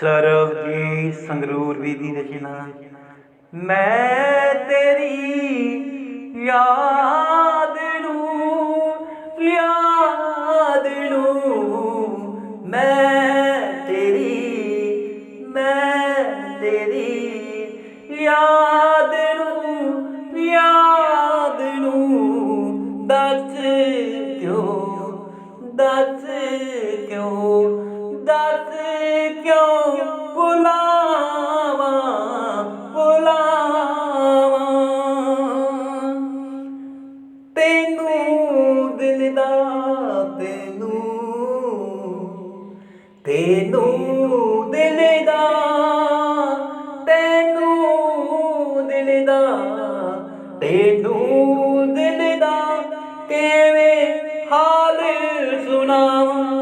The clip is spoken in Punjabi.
ਸਰਬਜੀਤ ਸੰਗਰੂਰ ਵੀ ਦੀ ਰਚਨਾ ਮੈਂ ਤੇਰੀ ਯਾਦ ਨੂੰ ਯਾਦ ਨੂੰ, ਮੈਂ ਤੇਰੀ ਮੈਂ ਤੇਰੀ ਯਾਦ ਨੂੰ ਯਾਦ ਨੂੰ ਦੱਸ ਕਿਉਂ ਦੱਸ ਤੈਨੂੰ ਦਿਲ ਦਾ ਤੈਨੂੰ ਦਿਲ ਦਾ ਤੈਨੂੰ ਦਿਲ ਦਾ ਕਿਵੇਂ ਹਾਲ ਸੁਣਾਵਾਂ?